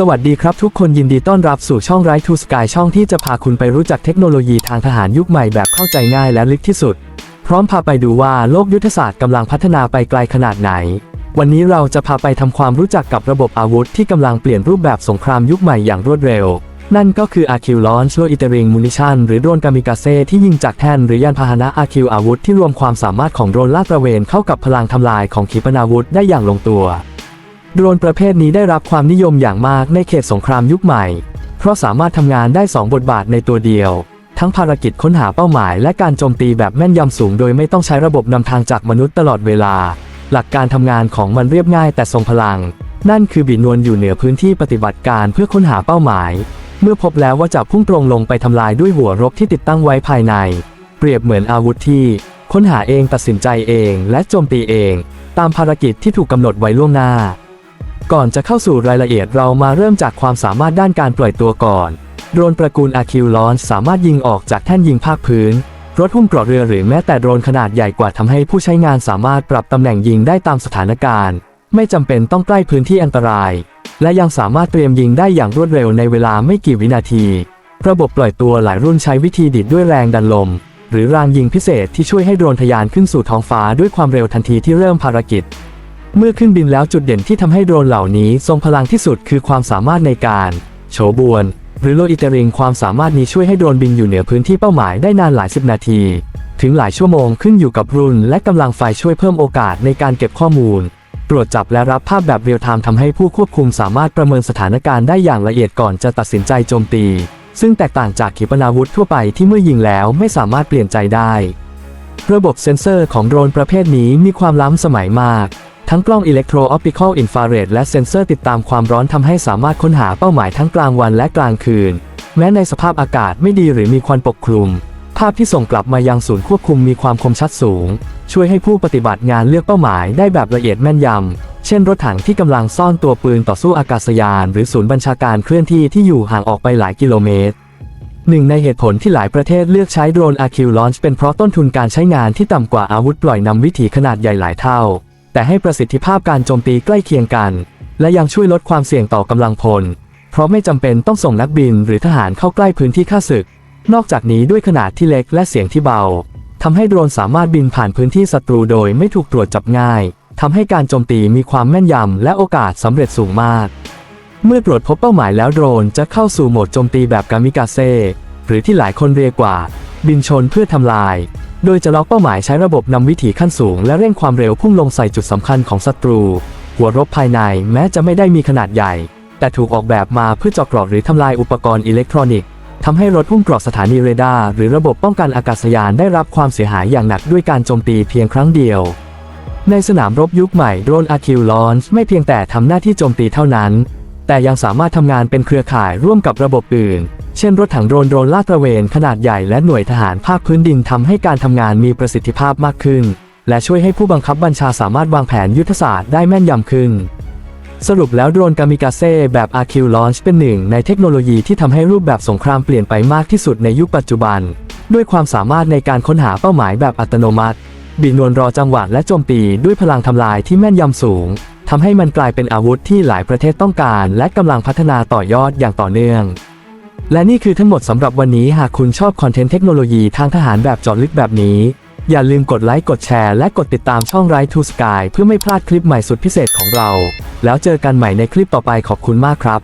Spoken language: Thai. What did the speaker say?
สวัสดีครับทุกคนยินดีต้อนรับสู่ช่อง Right to Sky ช่องที่จะพาคุณไปรู้จักเทคโนโลยีทางทหารยุคใหม่แบบเข้าใจง่ายและลึกที่สุด พร้อมพาไปดูว่าโลกยุทธศาสตร์กำลังพัฒนาไปไกลขนาดไหน วันนี้เราจะพาไปทำความรู้จักกับระบบอาวุธที่กำลังเปลี่ยนรูปแบบสงครามยุคใหม่อย่างรวดเร็ว นั่นก็คือ RQ Launch Loitering Munition หรือโดรนกามิกาเซ่ที่ยิงจากแท่นหรือยานพาหนะ RQ อาวุธที่รวมความสามารถของโดรนลาดตระเวนเข้ากับพลังทำลายของขีปนาวุธได้อย่างลงตัว โดรนประเภทนี้ได้รับความนิยมอย่างมากในเขตสงครามยุคใหม่ เพราะสามารถทำงานได้ 2 บทบาทในตัวเดียว ทั้งภารกิจค้นหาเป้าหมาย และการโจมตีแบบแม่นยำสูง โดยไม่ต้องใช้ระบบนำทางจากมนุษย์ตลอดเวลา หลักการทำงานของมันเรียบง่ายแต่ทรงพลัง นั่นคือบินวลอยู่เหนือพื้นที่ปฏิบัติการเพื่อค้นหาเป้าหมาย เมื่อพบแล้วว่าจะพุ่งตรงลงไปทำลายด้วยหัวรบที่ติดตั้งไว้ภายใน เปรียบเหมือนอาวุธที่ ค้นหาเองตัดสินใจเอง และโจมตีเอง ตามภารกิจที่ถูกกำหนดไว้ล่วงหน้า ก่อนจะเข้าสู่รายละเอียดเรามาเริ่มจากความสามารถด้านการปล่อยตัวก่อน โดรนตระกูล RQ Launch สามารถยิงออกจากแท่นยิงภาคพื้น รถหุ้มเกราะเรือหรือแม้แต่โดรนขนาดใหญ่กว่าทำให้ผู้ใช้งานสามารถปรับตำแหน่งยิงได้ตามสถานการณ์ ไม่จำเป็นต้องใกล้พื้นที่อันตราย และยังสามารถเตรียมยิงได้อย่างรวดเร็วในเวลาไม่กี่วินาที ระบบปล่อยตัวหลายรุ่นใช้วิธีดิดด้วยแรงดันลม หรือรางยิงพิเศษที่ช่วยให้โดรนทะยานขึ้นสู่ท้องฟ้าด้วยความเร็วทันทีที่เริ่มภารกิจ เมื่อขึ้นบินแล้วจุดเด่นที่ทำให้โดรนเหล่านี้ทรงพลังที่สุดคือความสามารถในการโฉบวน หรือโลอิเตริงความสามารถนี้ช่วยให้โดรนบินอยู่เหนือพื้นที่เป้าหมายได้นานหลายสิบนาที ถึงหลายชั่วโมงขึ้นอยู่กับรุ่น และกำลังไฟช่วยเพิ่มโอกาสในการเก็บข้อมูล ตรวจจับและรับภาพแบบเรียลไทม์ทำให้ผู้ควบคุมสามารถประเมินสถานการณ์ได้อย่างละเอียดก่อนจะตัดสินใจโจมตี ซึ่งแตกต่างจากขีปนาวุธทั่วไปที่เมื่อยิงแล้วไม่สามารถเปลี่ยนใจได้ ระบบเซ็นเซอร์ของโดรนประเภทนี้มีความล้ำสมัยมาก ทั้งกล้องอิเล็กโทรออปติคอลอินฟราเรดและเซ็นเซอร์ติดตามความร้อนทำให้สามารถค้นหาเป้าหมายทั้งกลางวันและกลางคืน แม้ในสภาพอากาศไม่ดีหรือมีควันปกคลุม ภาพที่ส่งกลับมายังศูนย์ควบคุมมีความคมชัดสูง ช่วยให้ผู้ปฏิบัติงานเลือกเป้าหมายได้แบบละเอียดแม่นยำ เช่นรถถังที่กำลังซ่อนตัวปืนต่อสู้อากาศยาน หรือศูนย์บัญชาการเคลื่อนที่ที่อยู่ห่างออกไปหลายกิโลเมตรหนึ่งในเหตุผลที่หลายประเทศเลือกใช้โดรน RQ Launch เป็นเพราะต้นทุนการใช้งานที่ต่ำกว่าอาวุธปล่อยนำวิถีขนาดใหญ่หลายเท่า แต่ให้ประสิทธิภาพการโจมตีใกล้เคียงกัน และยังช่วยลดความเสี่ยงต่อกำลังพล เพราะไม่จำเป็นต้องส่งนักบินหรือทหารเข้าใกล้พื้นที่ข้าศึก นอกจากนี้ด้วยขนาดที่เล็กและเสียงที่เบาทำให้โดรนสามารถบินผ่านพื้นที่ศัตรูโดยไม่ถูกตรวจจับง่ายทำให้การโจมตีมีความแม่นยำและโอกาสสำเร็จสูงมาก เมื่อตรวจพบเป้าหมายแล้วโดรนจะเข้าสู่โหมดโจมตีแบบกามิกาเซ่หรือที่หลายคนเรียกว่า บินชนเพื่อทำลาย โดยจะล็อกเป้าหมายใช้ระบบนำวิถีขั้นสูง และเร่งความเร็วพุ่งลงใส่จุดสำคัญของศัตรู หัวรบภายในแม้จะไม่ได้มีขนาดใหญ่ แต่ถูกออกแบบมาเพื่อเจาะเกราะหรือทำลายอุปกรณ์อิเล็กทรอนิกส์ทำให้รถพุ่งเกราะสถานีเรดาร์หรือระบบป้องกันอากาศยานได้รับความเสียหายอย่างหนักด้วยการโจมตีเพียงครั้งเดียว ในสนามรบยุคใหม่โดรน RQ Launch ไม่เพียงแต่ทำหน้าที่โจมตีเท่านั้น แต่ยังสามารถทำงานเป็นเครือข่ายร่วมกับระบบอื่น เช่นรถถังโดรนโดรนลาดตระเวนขนาดใหญ่และหน่วยทหารภาคพื้นดินทำให้การทำงานมีประสิทธิภาพมากขึ้น และช่วยให้ผู้บังคับบัญชาสามารถวางแผนยุทธศาสตร์ได้แม่นยำขึ้น สรุปแล้วโดรนกามิกาเซ่แบบ RQ Launch เป็นหนึ่งในเทคโนโลยีที่ทำให้รูปแบบสงครามเปลี่ยนไปมากที่สุดในยุคปัจจุบัน ด้วยความสามารถในการค้นหาเป้าหมายแบบอัตโนมัติ บินวลรอจังหวะและโจมตีด้วยพลังทำลายที่แม่นยำสูงทำให้มันกลายเป็นอาวุธที่หลายประเทศต้องการ และกำลังพัฒนาต่อยอดอย่างต่อเนื่อง และนี่คือทั้งหมดสำหรับวันนี้หากคุณชอบคอนเทนต์เทคโนโลยีทางทหารแบบเจอดลึกแบบนี้ อย่าลืมกดไลค์กดแชร์และกดติดตามช่อง Right to Sky เพื่อไม่พลาดคลิปใหม่สุดพิเศษของเรา แล้วเจอกันใหม่ในคลิปต่อไปขอบคุณมากครับ